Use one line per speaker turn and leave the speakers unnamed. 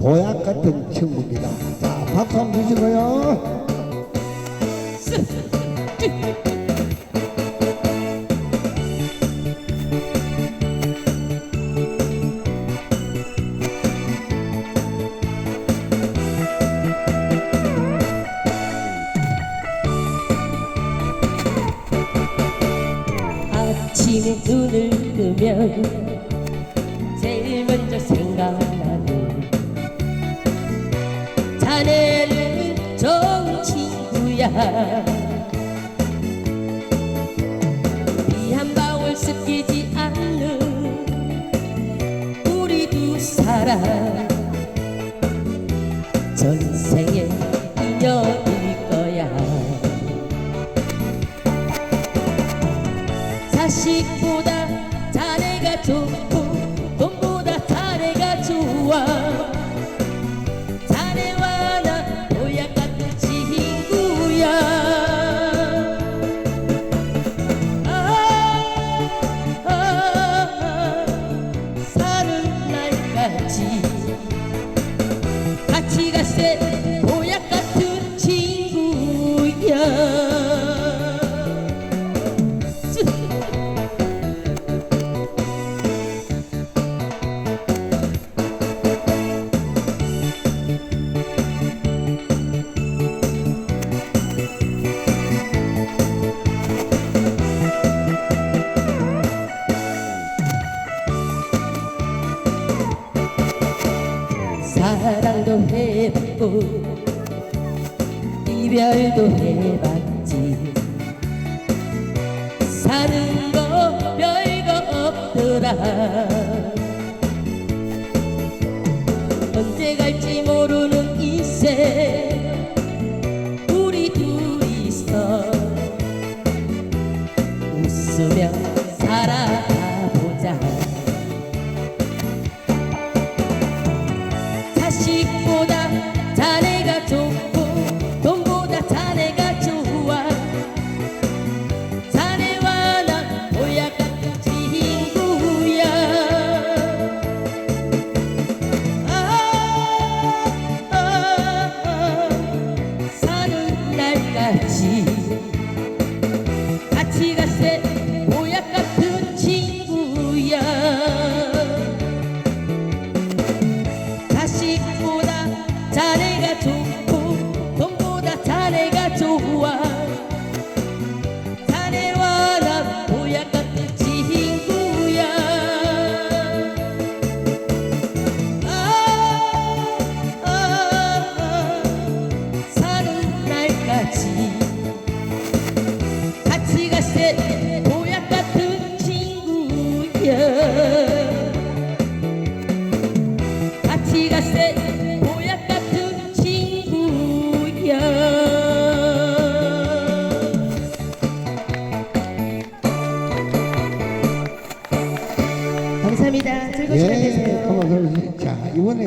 보약 같은 친구입니다. 자, 박수 한번 주시고요.
아침에 눈을 뜨면 제일 자네는 좋은 친구야. 비한 방울 습기지 않는 우리 두 사람 전생의 인연일 거야. 자식보다 ti 사랑도 해봤고 이별도 해봤지. 사는 거 별거 없더라. 언제 갈지 모르는 인생 자식보다 감사합니다 즐거운 시간
예,
되세요
고맙습니다. 자, 이번에